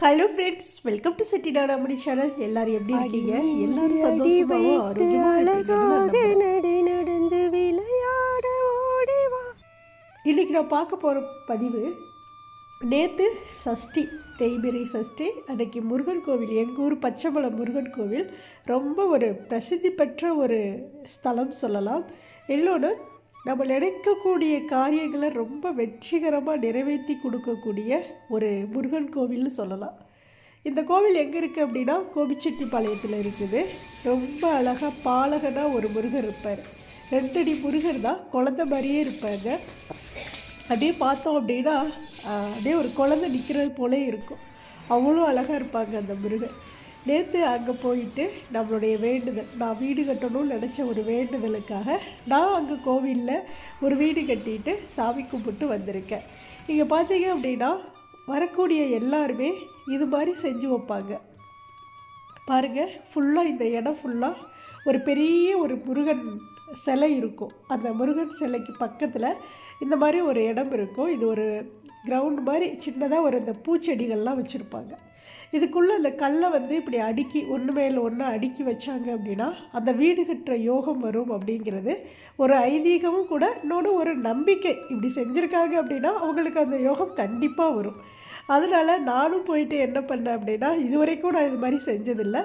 Hello friends welcome to city Tatamani channel எல்லாரும் எப்படி இருக்கீங்க? எல்லாரும் சந்தோஷமாவும் ஆரோக்கியமா அழகாக இருக்கீங்கன்னு நடி நடந்து விளையாட ஓடிவா இன்னைக்கு நான் பார்க்க போகிற பதிவு நேற்று சஷ்டி தேய்பிரை சஷ்டி அன்னைக்கு முருகன் கோவில் எங்கள் ஊர் பச்சைமலை முருகன் கோவில். ரொம்ப ஒரு பிரசித்தி பெற்ற ஒரு ஸ்தலம் சொல்லலாம். இன்னொன்று நம்ம நினைக்கக்கூடிய காரியங்களை ரொம்ப வெற்றிகரமாக நிறைவேற்றி கொடுக்கக்கூடிய ஒரு முருகன் கோவில்னு சொல்லலாம். இந்த கோவில் எங்கே இருக்குது அப்படின்னா கோபிச்செட்டிப்பாளையத்தில் இருக்குது. ரொம்ப அழகாக பாலகனாக ஒரு முருகர் இருப்பார். ரெண்டடி முருகர் தான் குழந்த மாதிரியே இருப்பாங்க. அப்படியே பார்த்தோம் அப்படின்னா அப்படியே ஒரு குழந்தை நிற்கிறது போலே இருக்கும். அவ்வளோ அழகாக இருப்பாங்க அந்த முருகன் நேற்று அங்கே போயிட்டு நம்மளுடைய வேண்டுதல் நான் வீடு கட்டணும்னு நினச்ச ஒரு வேண்டுதலுக்காக நான் அங்கே கோவிலில் ஒரு வீடு கட்டிட்டு சாமி கும்பிட்டு வந்திருக்கேன். இங்கே பார்த்தீங்க அப்படின்னா வரக்கூடிய எல்லாருமே இது மாதிரி செஞ்சு வைப்பாங்க. பாருங்க ஃபுல்லாக இந்த இடம் ஃபுல்லாக ஒரு பெரிய ஒரு முருகன் சிலை இருக்கும். அந்த முருகன் சிலைக்கு பக்கத்தில் இந்த மாதிரி ஒரு இடம் இருக்கும். இது ஒரு கிரவுண்ட் மாதிரி சின்னதாக ஒரு இந்த பூச்செடிகள்லாம் வச்சுருப்பாங்க. இதுக்குள்ளே அந்த கல்லை வந்து இப்படி அடுக்கி ஒன்று மேலே ஒன்று அடுக்கி வச்சாங்க அப்படின்னா அந்த வீடு கட்டுற யோகம் வரும் அப்படிங்கிறது. ஒரு ஐதீகமும் கூட இன்னொன்று ஒரு நம்பிக்கை. இப்படி செஞ்சுருக்காங்க அப்படின்னா அவங்களுக்கு அந்த யோகம் கண்டிப்பாக வரும். அதனால் நானும் போயிட்டு என்ன பண்ணேன் அப்படின்னா இது வரைக்கும் நான் இது மாதிரி செஞ்சதில்லை.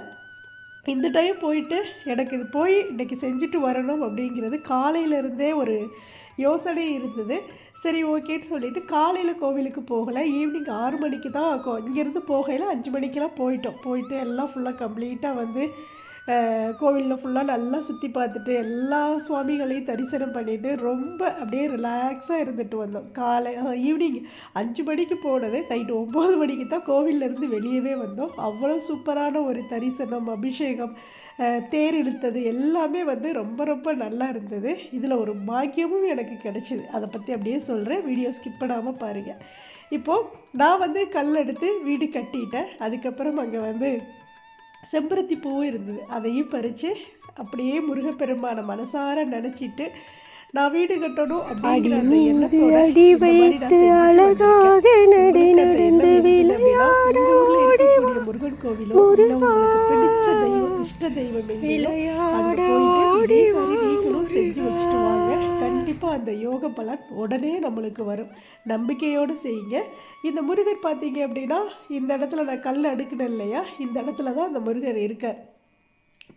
இந்த டைம் போயிட்டு எனக்கு இது போய் இன்றைக்கி செஞ்சுட்டு வரணும் அப்படிங்கிறது காலையிலேருந்தே ஒரு யோசனை இருந்தது. சரி ஓகேன்னு சொல்லிட்டு காலையில் கோவிலுக்கு போகலை. ஈவினிங் ஆறு மணிக்கு தான் கோ இங்கேருந்து போகையில் அஞ்சு மணிக்கெல்லாம் போயிட்டோம். போயிட்டு எல்லாம் ஃபுல்லாக கம்ப்ளீட்டாக வந்து கோவிலில் ஃபுல்லாக நல்லா சுற்றி பார்த்துட்டு எல்லா சுவாமிகளையும் தரிசனம் பண்ணிவிட்டு ரொம்ப அப்படியே ரிலாக்ஸாக இருந்துட்டு வந்தோம். காலை ஈவினிங் அஞ்சு மணிக்கு போனது. நைட்டு ஒம்பது மணிக்கு தான் கோவிலேருந்து வெளியவே வந்தோம். அவ்வளோ சூப்பரான ஒரு தரிசனம் அபிஷேகம் தேர் இழுத்தது எல்லாமே வந்து ரொம்ப ரொம்ப நல்லா இருந்தது. இதில் ஒரு பாக்கியமும் எனக்கு கிடைச்சிது. அதை பற்றி அப்படியே சொல்கிறேன் வீடியோ ஸ்கிப் பண்ணாமல் பாருங்கள் இப்போது நான் வந்து கல் எடுத்து வீடு கட்டிட்டேன். அதுக்கப்புறம் அங்கே வந்து செம்பருத்தி பூவும் இருந்தது. அதையும் பறித்து அப்படியே முருகப்பெருமானை மனசார நினச்சிட்டு நான் வீடு கட்டணும் எண்ணத்தோட அடி வைத்து அழகாக நடி முருகன் நடந்து இருக்கக்கூடிய முருகன் கோவிலோ இல்ல உங்களுக்கு பிடிச்ச தெய்வம் இஷ்ட தெய்வம் நீங்களும் செஞ்சு வச்சுட்டு வாங்க. கண்டிப்பா அந்த யோக பலன் உடனே நம்மளுக்கு வரும். நம்பிக்கையோடு செய்யுங்க. இந்த முருகர் பார்த்தீங்க அப்படின்னா இந்த இடத்துல நான் கல் அடுக்கினேன் இல்லையா? இந்த இடத்துல தான் அந்த முருகர் இருக்கார்.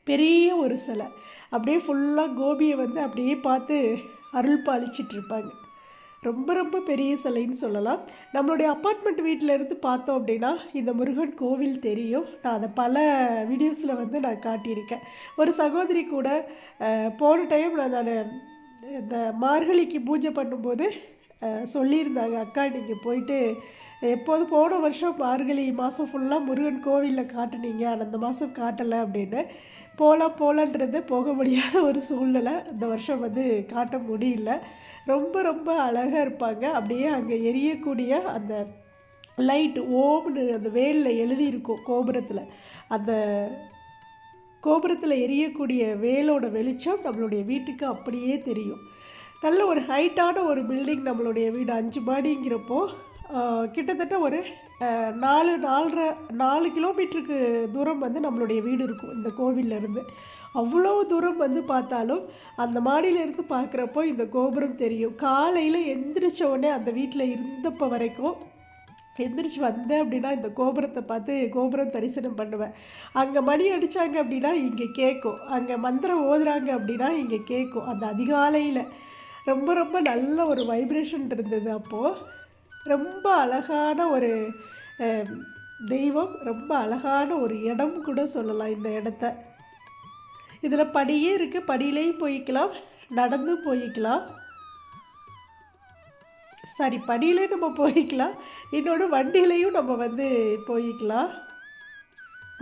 பெரிய ஒரு சிலை. அப்படியே ஃபுல்லாக கோபியை வந்து அப்படியே பார்த்து அருள் பாலிச்சிட்டு இருப்பாங்க. ரொம்ப ரொம்ப பெரிய சிலைன்னு சொல்லலாம். நம்மளுடைய அப்பார்ட்மெண்ட் வீட்டில் இருந்து பார்த்தோம் அப்படின்னா இந்த முருகன் கோவில் தெரியும். நான் அதை பல வீடியோஸில் வந்து நான் காட்டியிருக்கேன். ஒரு சகோதரி கூட போன டைம் நான் நான் இந்த மார்கழிக்கு பூஜை பண்ணும்போது சொல்லியிருந்தாங்க. அக்கா நீங்கள் போயிட்டு எப்போது போன வருஷம் மார்கழி மாதம் ஃபுல்லாக முருகன் கோவிலில் காட்டுனீங்க. ஆனால் அந்த மாதம் காட்டலை அப்படின்னு. போகலாம் போகலான்றது போக முடியாத ஒரு சூழ்நிலை. இந்த வருஷம் வந்து காட்ட முடியல. ரொம்ப ரொம்ப அழகாக இருப்பாங்க. அப்படியே அங்கே எரியக்கூடிய அந்த லைட் ஓம்னு அந்த வேலில் எழுதியிருக்கும் கோபுரத்தில். அந்த கோபுரத்தில் எரியக்கூடிய வேலோட வெளிச்சம் நம்மளுடைய வீட்டுக்கு அப்படியே தெரியும். நல்ல ஒரு ஹைட்டான ஒரு பில்டிங் நம்மளுடைய வீடு. அஞ்சு மாடிங்கிறப்போ கிட்டத்தட்ட ஒரு நாலு நாலரை நாலு கிலோமீட்டருக்கு தூரம் வந்து நம்மளுடைய வீடு இருக்கும். இந்த கோவில்ல இருந்து. அவ்வளோ தூரம் வந்து பார்த்தாலும் அந்த மாடியிலேருந்து பார்க்குறப்போ இந்த கோபுரம் தெரியும். காலையில் எந்திரிச்ச உடனே அந்த வீட்டில் இருந்தப்போ வரைக்கும் எந்திரிச்சு வந்தேன் அப்படின்னா இந்த கோபுரத்தை பார்த்து கோபுரம் தரிசனம் பண்ணுவேன். அங்கே மணி அடித்தாங்க அப்படின்னா இங்கே கேட்கும் அங்கே மந்திரம் ஓதுறாங்க அப்படின்னா இங்கே கேட்கும் அந்த அதிகாலையில் ரொம்ப ரொம்ப நல்ல ஒரு வைப்ரேஷன் இருந்தது அப்போது ரொம்ப அழகான ஒரு தெய்வம் ரொம்ப அழகான ஒரு இடம் கூட சொல்லலாம் இந்த இடத்த. இதில் படியே இருக்குது படியிலையும் போய்க்கலாம். நடந்தும் போய்க்கலாம். சாரி படியிலே நம்ம போய்க்கலாம். இன்னொன்று வண்டியிலையும் நம்ம வந்து போய்க்கலாம்.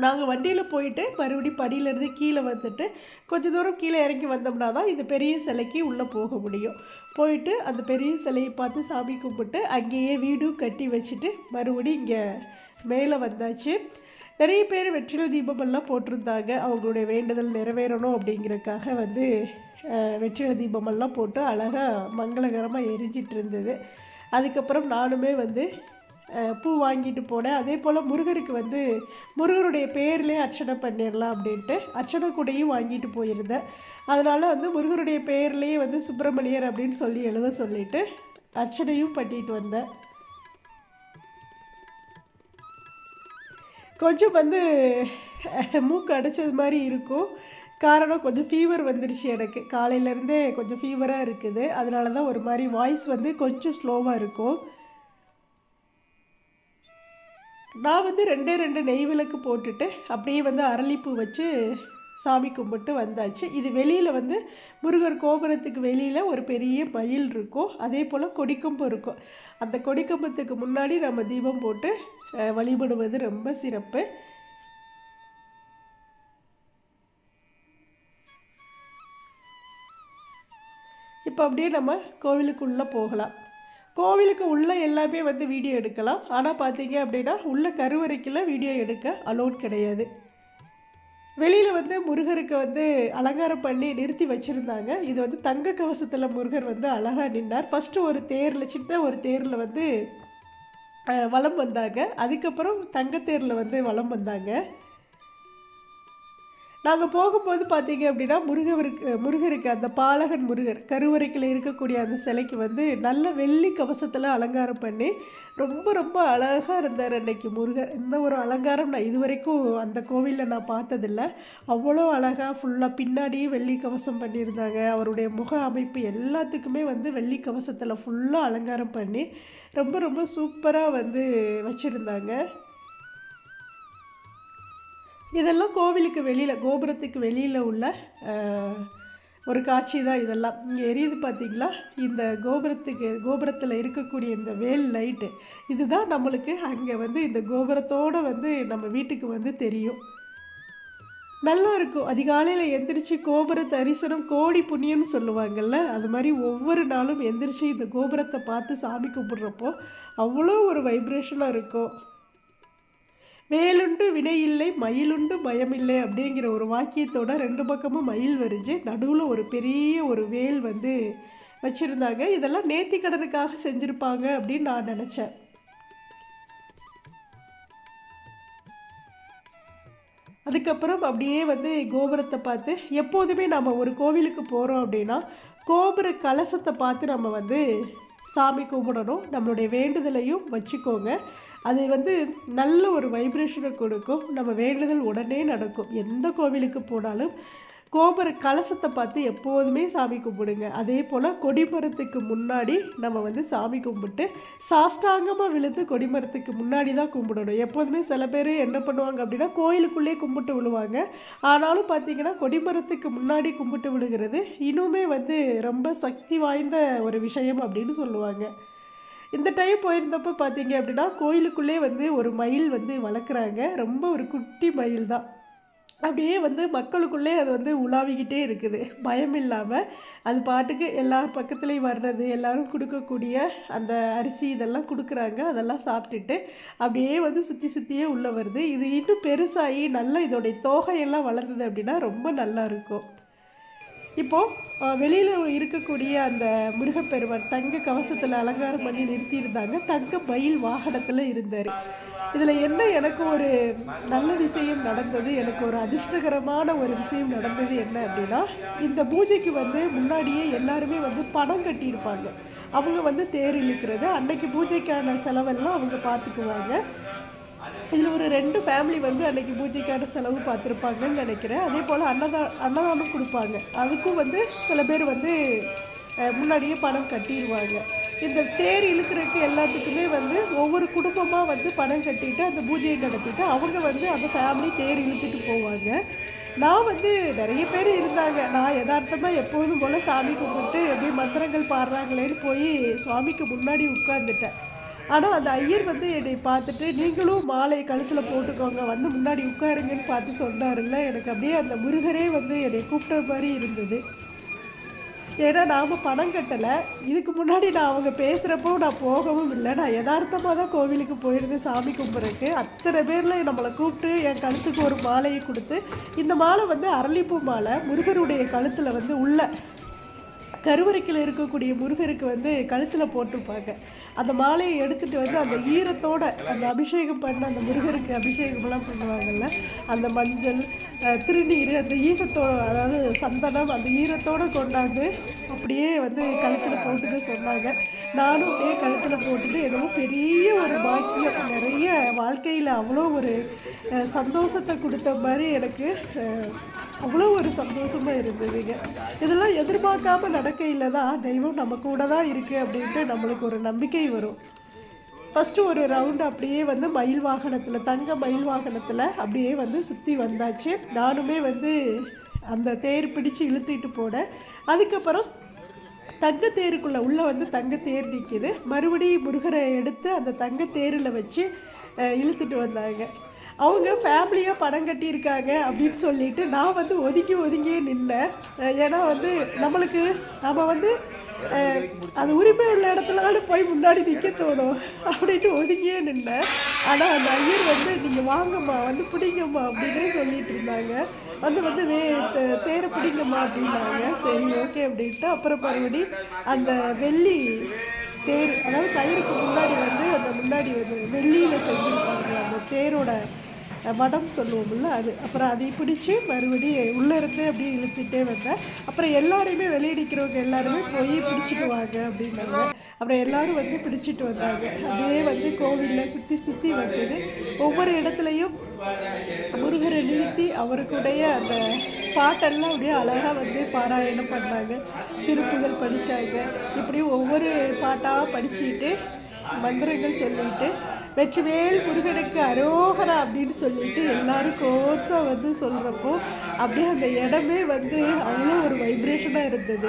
நாங்கள் வண்டியில் போயிட்டு மறுபடியும் படியிலேருந்து கீழே வந்துட்டு கொஞ்சம் தூரம் கீழே இறங்கி வந்தோம்னா தான் இந்த பெரிய சிலைக்கு உள்ளே போக முடியும். போயிட்டு அந்த பெரிய சிலையை பார்த்து சாமி கும்பிட்டு அங்கேயே வீடும் கட்டி வச்சுட்டு மறுபடியும் இங்கே மேலே வந்தாச்சு. நிறைய பேர் வெற்றில தீபமெல்லாம் போட்டிருந்தாங்க. அவங்களுடைய வேண்டுதல் நிறைவேறணும் அப்படிங்கிறதுக்காக வந்து வெற்றில தீபமெல்லாம் போட்டு அழகாக மங்களகரமாக எரிஞ்சிட்டு இருந்தது. அதுக்கப்புறம் நானுமே வந்து பூ வாங்கிட்டு போனேன். அதே போல் முருகருக்கு வந்து முருகருடைய பேர்லேயே அர்ச்சனை பண்ணிடலாம் அப்படின்ட்டு அர்ச்சனை கூடையும் வாங்கிட்டு போயிருந்தேன். அதனால் வந்து முருகருடைய பேர்லேயே வந்து சுப்பிரமணியர் அப்படின்னு சொல்லி எழுத சொல்லிவிட்டு அர்ச்சனையும் பண்ணிட்டு வந்தேன். கொஞ்சம் வந்து மூக்கு அடைச்சது மாதிரி இருக்கும். காரணம் கொஞ்சம் ஃபீவர் வந்துடுச்சு எனக்கு. காலையிலேருந்தே கொஞ்சம் ஃபீவராக இருக்குது. அதனால தான் ஒரு மாதிரி வாய்ஸ் வந்து கொஞ்சம் ஸ்லோவாக இருக்கும். நான் வந்து ரெண்டே ரெண்டு நெய் விளக்கு போட்டுட்டு அப்படியே வந்து அரளிப்பூ வச்சு சாமி கும்பிட்டு வந்தாச்சு. இது வெளியில் வந்து முருகர் கோபுரத்துக்கு வெளியில் ஒரு பெரிய மயில் இருக்கும். அதே போல் கொடிக்கம்பு இருக்கும். அந்த கொடிக்கம்பத்துக்கு முன்னாடி நம்ம தீபம் போட்டு வழிபடுவது ரொம்ப சிறப்பு. இப்போ அப்படியே நம்ம கோவிலுக்குள்ளே போகலாம். கோவிலுக்கு உள்ளே எல்லாமே வந்து வீடியோ எடுக்கலாம். ஆனால் பார்த்தீங்க அப்படின்னா உள்ள கருவறைக்கில் வீடியோ எடுக்க அலோட் கிடையாது. வெளியில் வந்து முருகருக்கு வந்து அலங்காரம் பண்ணி நிறுத்தி வச்சுருந்தாங்க. இது வந்து தங்க கவசத்தில் முருகர் வந்து அழகாக நின்றார் ஃபஸ்ட்டு ஒரு தேரில் சின்ன ஒரு தேரில் வந்து வலம் வந்தாங்க. அதுக்கப்புறம் தங்கத்தேரில் வந்து வலம் வந்தாங்க. நாங்கள் போகும்போது பார்த்தீங்க அப்படின்னா முருகருக்கு முருகருக்கு அந்த பாலகன் முருகர் கருவறைக்குள்ள இருக்கக்கூடிய அந்த சிலைக்கு வந்து நல்ல வெள்ளி கவசத்தில் அலங்காரம் பண்ணி ரொம்ப ரொம்ப அழகாக இருந்தார் அன்னைக்கு முருகர். இந்த ஒரு அலங்காரம் நான் இதுவரைக்கும் அந்த கோவிலில் நான் பார்த்ததில்ல. அவ்வளோ அழகாக ஃபுல்லாக பின்னாடியே வெள்ளி கவசம் பண்ணியிருந்தாங்க. அவருடைய முக அமைப்பு எல்லாத்துக்குமே வந்து வெள்ளி கவசத்தில் ஃபுல்லாக அலங்காரம் பண்ணி ரொம்ப ரொம்ப சூப்பராக வந்து வச்சுருந்தாங்க. இதெல்லாம் கோவிலுக்கு வெளியில் கோபுரத்துக்கு வெளியில் உள்ள ஒரு காட்சி தான் இதெல்லாம். இங்கே எரியுது பார்த்தீங்களா இந்த கோபுரத்துக்கு கோபுரத்தில் இருக்கக்கூடிய இந்த வேல் லைட்டு. இதுதான் நம்மளுக்கு அங்கே வந்து இந்த கோபுரத்தோடு வந்து நம்ம வீட்டுக்கு வந்து தெரியும். நல்லா இருக்கும். அதிகாலையில் எந்திரிச்சு கோபுர தரிசனம் கோடி புண்ணியம்னு சொல்லுவாங்கல்ல அது மாதிரி ஒவ்வொரு நாளும் எந்திரிச்சு இந்த கோபுரத்தை பார்த்து சாமி கும்பிட்றப்போ அவ்வளோ ஒரு வைப்ரேஷனாக இருக்கும். வேலுண்டு வினை இல்லை மயிலுண்டு பயமில்லை அப்படிங்கிற ஒரு வாக்கியத்தோட ரெண்டு பக்கமும் மயில் வரிஞ்சு நடுவில் ஒரு பெரிய ஒரு வேல் வந்து வச்சுருந்தாங்க. இதெல்லாம் நேர்த்திக்கடனுக்காக செஞ்சுருப்பாங்க அப்படின்னு நான் நினச்சேன். அதுக்கப்புறம் அப்படியே வந்து கோபுரத்தை பார்த்து எப்போதுமே நம்ம ஒரு கோவிலுக்கு போகிறோம் அப்படின்னா கோபுர கலசத்தை பார்த்து நம்ம வந்து சாமி கும்பிடணும். நம்மளுடைய வேண்டுதலையும் வச்சுக்கோங்க. அது வந்து நல்ல ஒரு வைப்ரேஷனை கொடுக்கும். நம்ம வேண்டுதல் உடனே நடக்கும். எந்த கோவிலுக்கு போனாலும் கோபுர கலசத்தை பார்த்து எப்போதுமே சாமி கும்பிடுங்க. அதே போல் கொடிமரத்துக்கு முன்னாடி நம்ம வந்து சாமி கும்பிட்டு சாஷ்டாங்கமாக விழுந்து கொடிமரத்துக்கு முன்னாடி தான் கும்பிடணும். எப்போதுமே சில பேர் என்ன பண்ணுவாங்க அப்படின்னா கோயிலுக்குள்ளே கும்பிட்டு விழுவாங்க. ஆனாலும் பார்த்தீங்கன்னா கொடிமரத்துக்கு முன்னாடி கும்பிட்டு விழுகிறது இன்னுமே வந்து ரொம்ப சக்தி வாய்ந்த ஒரு விஷயம் அப்படின்னு சொல்லுவாங்க. இந்த டைம் போயிருந்தப்போ பார்த்தீங்க அப்படின்னா கோயிலுக்குள்ளே வந்து ஒரு மயில் வந்து வளர்க்குறாங்க. ரொம்ப ஒரு குட்டி மயில் தான். அப்படியே வந்து மக்களுக்குள்ளே அது வந்து உலாவிக்கிட்டே இருக்குது. பயம் இல்லாமல் அது பாட்டுக்கு எல்லார் பக்கத்துலேயும் வர்றது எல்லோரும் கொடுக்கக்கூடிய அந்த அரிசி இதெல்லாம் கொடுக்குறாங்க. அதெல்லாம் சாப்பிட்டுட்டு அப்படியே வந்து சுற்றி சுற்றியே உள்ளே வருது. இது இன்னும் பெருசாகி நல்லா இதோடைய தோகையெல்லாம் வளர்ந்தது அப்படின்னா ரொம்ப நல்லா இருக்கும். இப்போது வெளியில் இருக்கக்கூடிய அந்த முருகப்பெருமான் தங்க கவசத்தில் அலங்காரம் பண்ணி நிறுத்தியிருந்தாங்க. தங்க மயில் வாகனத்தில் இருந்தார். இதில் என்ன எனக்கு ஒரு நல்ல விஷயம் நடந்தது எனக்கு ஒரு அதிர்ஷ்டகரமான ஒரு விஷயம் நடந்தது என்ன அப்படின்னா இந்த பூஜைக்கு வந்து முன்னாடியே எல்லாருமே வந்து பணம் கட்டியிருப்பாங்க. அவங்க வந்து தேர் இழுக்கிறது அன்னைக்கு பூஜைக்கான செலவெல்லாம் அவங்க பார்த்துக்குவாங்க இதில் ஒரு ரெண்டு ஃபேமிலி வந்து அன்னைக்கு பூஜைக்கான செலவு பார்த்துருப்பாங்கன்னு நினைக்கிறேன். அதே போல் அன்னதா அன்னதானம் கொடுப்பாங்க. அதுக்கும் வந்து சில பேர் வந்து முன்னாடியே பணம் கட்டிடுவாங்க. இந்த தேர் இழுக்கிறதுக்கு எல்லாத்துக்குமே வந்து ஒவ்வொரு குடும்பமாக வந்து பணம் கட்டிட்டு அந்த பூஜையை நடத்திட்டு அவங்க வந்து அந்த ஃபேமிலி தேர் இழுத்துட்டு போவாங்க. நான் வந்து நிறைய பேர் இருந்தாங்க. நான் யதார்த்தமாக எப்போதும் போல் சாமி கும்பிட்டு எப்படி மந்திரங்கள் பாடுறாங்களேன்னு போய் சுவாமிக்கு முன்னாடி உட்கார்ந்துட்டேன். ஆனால் அந்த ஐயர் வந்து என்னை பார்த்துட்டு நீங்களும் மாலையை கழுத்தில் போட்டுக்கோங்க. வந்து முன்னாடி உட்காருங்கன்னு பார்த்து சொன்னாருல்ல. எனக்கு அப்படியே அந்த முருகரே வந்து என்னை கூப்பிட்ட மாதிரி இருந்தது. ஏன்னா நாம் பணம் கட்டலை. இதுக்கு முன்னாடி நான் அவங்க பேசுகிறப்போ நான் போகவும் இல்லை. நான் யதார்த்தமாக தான் கோவிலுக்கு போயிருந்தேன் சாமி கும்பிட்றதுக்கு. அத்தனை பேரில் நம்மளை கூப்பிட்டு என் கழுத்துக்கு ஒரு மாலையை கொடுத்து இந்த மாலை வந்து அரளிப்பூ மாலை. முருகருடைய கழுத்தில் வந்து உள்ள கருவறைக்கில் இருக்கக்கூடிய முருகருக்கு வந்து கழுத்தில் போட்டிருப்பாங்க. அந்த மாலையை எடுத்துகிட்டு வந்து அந்த ஈரத்தோட அந்த அபிஷேகம் பண்ண அந்த முருகருக்கு அபிஷேகம்லாம் பண்ணுவாங்கல்ல அந்த மஞ்சள் திருநீர் அந்த ஈரத்தோட அதாவது சந்தனம் அந்த ஈரத்தோடு கொண்டாந்து அப்படியே வந்து கழுத்தில் போட்டுட்டு சொன்னாங்க. நானும் அப்படியே கழுத்தில் போட்டுட்டு எதுவும் பெரிய ஒரு பாக்கியம். நிறைய வாழ்க்கையில் அவ்வளோ ஒரு சந்தோஷத்தை கொடுத்த மாதிரி எனக்கு அவ்வளோ ஒரு சந்தோஷமாக இருந்ததுங்க. இதெல்லாம் எதிர்பார்க்காம நடக்கையில் தான் தெய்வம் நம்ம கூட தான் இருக்குது அப்படின்ட்டு நம்மளுக்கு ஒரு நம்பிக்கை வரும். ஃபஸ்ட்டு ஒரு ரவுண்டு அப்படியே வந்து மயில் வாகனத்தில் தங்க மயில் வாகனத்தில் அப்படியே வந்து சுற்றி வந்தாச்சு. நானுமே வந்து அந்த தேர் பிடிச்சு இழுத்துட்டு போனேன். அதுக்கப்புறம் தங்க தேருக்குள்ளே உள்ளே வந்து தங்க தேர் நிற்கிது மறுபடியும் முருகரை எடுத்து அந்த தங்க தேரில் வச்சு இழுத்துட்டு வந்தாங்க. அவங்க ஃபேமிலியாக படம் கட்டியிருக்காங்க அப்படின்னு சொல்லிட்டு நான் வந்து ஒதுங்கி ஒதுங்கியே நின்னேன். ஏன்னா வந்து நம்மளுக்கு நம்ம வந்து அது உரிமை உள்ள இடத்துல தானே போய் முன்னாடி நிற்க தோணும். அப்படின்ட்டு ஒதுங்கியே நின்னேன். ஆனால் அந்த ஐயர் வந்து நீங்கள் வாங்கம்மா வந்து பிடிங்கம்மா அப்படின்னு சொல்லிட்டு இருந்தாங்க. வந்து வந்து வே தேரை பிடிங்கம்மா அப்படின்னாங்க. சரி ஓகே அப்படின்ட்டு அப்புறம் மறுபடி அந்த வெள்ளி தேர் அதாவது கயிறுக்கு முன்னாடி வந்து அந்த முன்னாடி வந்து வெள்ளியில் செஞ்சுருப்பாங்க. அந்த தேரோட மடம் வடம் சொல்லுவோம்ல அது. அப்புறம் அதை பிடிச்சி மறுபடியும் உள்ளே இருந்து அப்படியே இழுத்துட்டே வந்தேன். அப்புறம் எல்லாரையுமே வெளியடிக்கிறவங்க எல்லாருமே போய் பிடிச்சிட்டு வாங்க அப்படின்னாங்க. அப்புறம் எல்லாரும் வந்து பிடிச்சிட்டு வந்தாங்க. அதே வந்து கோவிலில் சுற்றி சுற்றி வந்தது. ஒவ்வொரு இடத்துலையும் முருகரை நிறுத்தி அவருக்குடைய அந்த பாட்டெல்லாம் அப்படியே அழகாக வந்து பாராயணம் பண்ணாங்க. திருப்புகள் படித்தாங்க இப்படி ஒவ்வொரு பாட்டாக படிச்சுட்டு மந்திரங்கள் சொல்லிட்டு வெற்றிவேல் முருகனுக்கு அரோகரா அப்படின்னு சொல்லிட்டு எல்லாரும் கோர்ஸாக வந்து சொல்கிறப்போ அப்படியே அந்த இடமே வந்து அவ்வளோ ஒரு வைப்ரேஷனாக இருந்தது.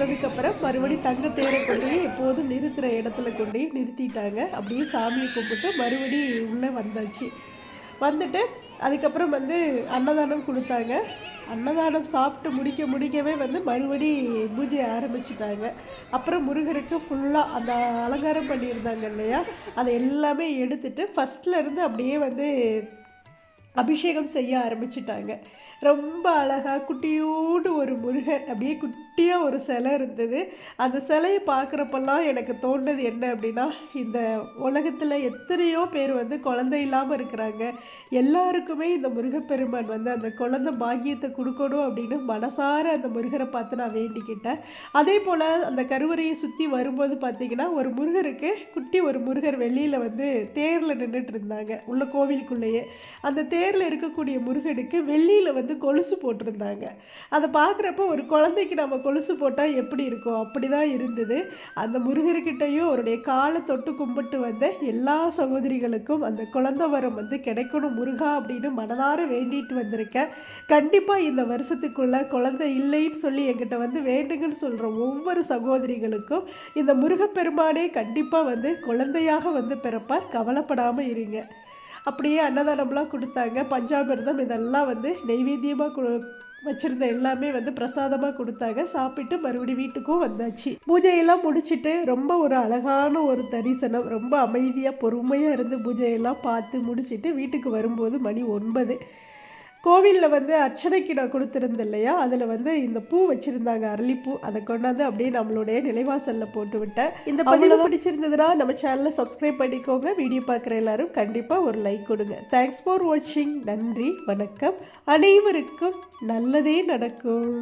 வந்ததுக்கப்புறம் மறுபடி தங்க தேரை கொண்டு போய் எப்போதும் நிறுத்துகிற இடத்துல கொண்டு போய் நிறுத்திட்டாங்க. அப்படியே சாமியை கும்பிட்டு மறுபடி உள்ளே வந்தாச்சு. வந்துட்டு அதுக்கப்புறம் வந்து அன்னதானம் கொடுத்தாங்க. அன்னதானம் சாப்பிட்டு முடிக்க முடிக்கவே வந்து மறுபடி பூஜை ஆரம்பிச்சிட்டாங்க. அப்புறம் முருகருக்கு ஃபுல்லாக அந்த அலங்காரம் பண்ணியிருந்தாங்க இல்லையா? அதை எல்லாமே எடுத்துட்டு ஃபஸ்ட்ல இருந்து அப்படியே வந்து அபிஷேகம் செய்ய ஆரம்பிச்சிட்டாங்க. ரொம்ப அழகாக குட்டியோடு ஒரு முருகன். அப்படியே குட்டியாக ஒரு சிலை இருந்தது. அந்த சிலையை பார்க்குறப்பெல்லாம் எனக்கு தோணுது என்ன அப்படின்னா இந்த உலகத்தில் எத்தனையோ பேர் வந்து குழந்தை இல்லாமல் இருக்கிறாங்க. எல்லாருக்குமே இந்த முருகப்பெருமான் வந்து அந்த குழந்தை பாக்கியத்தை கொடுக்கணும் அப்படின்னு மனசார அந்த முருகரை பார்த்து நான் வேண்டிக்கிட்டேன். அதே போல் அந்த கருவறையை சுற்றி வரும்போது பார்த்தீங்கன்னா ஒரு முருகருக்கு குட்டி ஒரு முருகர் வெளியில் வந்து தேரில் நின்றுட்டு இருந்தாங்க உள்ள கோவிலுக்குள்ளேயே. அந்த தேரில் இருக்கக்கூடிய முருகனுக்கு வெள்ளியில் வந்து வந்து கொலுசு போட்டிருந்தாங்க. அதை பார்க்குறப்ப ஒரு குழந்தைக்கு நம்ம கொலுசு போட்டால் எப்படி இருக்கும்? அப்படி தான் இருந்தது. அந்த முருகர்கிட்டையும் அவருடைய காலை தொட்டு கும்பிட்டு வந்த எல்லா சகோதரிகளுக்கும் அந்த குழந்தை வரம் வந்து கிடைக்கணும் முருகா அப்படின்னு மனதார வேண்டிட்டு வந்திருக்கேன். கண்டிப்பாக இந்த வருஷத்துக்குள்ளே குழந்தை இல்லைன்னு சொல்லி என்கிட்ட வந்து வேண்டுங்கன்னு சொல்கிற ஒவ்வொரு சகோதரிகளுக்கும் இந்த முருகப்பெருமானே கண்டிப்பாக வந்து குழந்தையாக வந்து பிறப்பார். கவலைப்படாமல் இருங்க. அப்படியே அன்னதானம்லாம் கொடுத்தாங்க. பஞ்சாமிர்தம் இதெல்லாம் வந்து நெய்வேத்தியமாக கொடு வச்சுருந்த எல்லாமே வந்து பிரசாதமாக கொடுத்தாங்க. சாப்பிட்டு மறுபடியும் வீட்டுக்கும் வந்தாச்சு. பூஜையெல்லாம் முடிச்சுட்டு ரொம்ப ஒரு அழகான ஒரு தரிசனம் ரொம்ப அமைதியாக பொறுமையாக இருந்து பூஜையெல்லாம் பார்த்து முடிச்சுட்டு வீட்டுக்கு வரும்போது மணி ஒன்பது. கோவிலில் வந்து அர்ச்சனைக்கு நான் கொடுத்துருந்தேன் இல்லையா அதில் வந்து இந்த பூ வச்சுருந்தாங்க அரளிப்பூ. அதை கொண்டாந்து அப்படியே நம்மளுடைய நிலைவாசலில் போட்டு விட்டேன் இந்த பதிவு பிடிச்சிருந்ததுன்னா நம்ம சேனலை சப்ஸ்கிரைப் பண்ணிக்கோங்க. வீடியோ பார்க்குற எல்லாரும் கண்டிப்பாக ஒரு லைக் கொடுங்க. தேங்க்ஸ் ஃபார் வாட்சிங் நன்றி வணக்கம். அனைவருக்கும் நல்லதே நடக்கும்.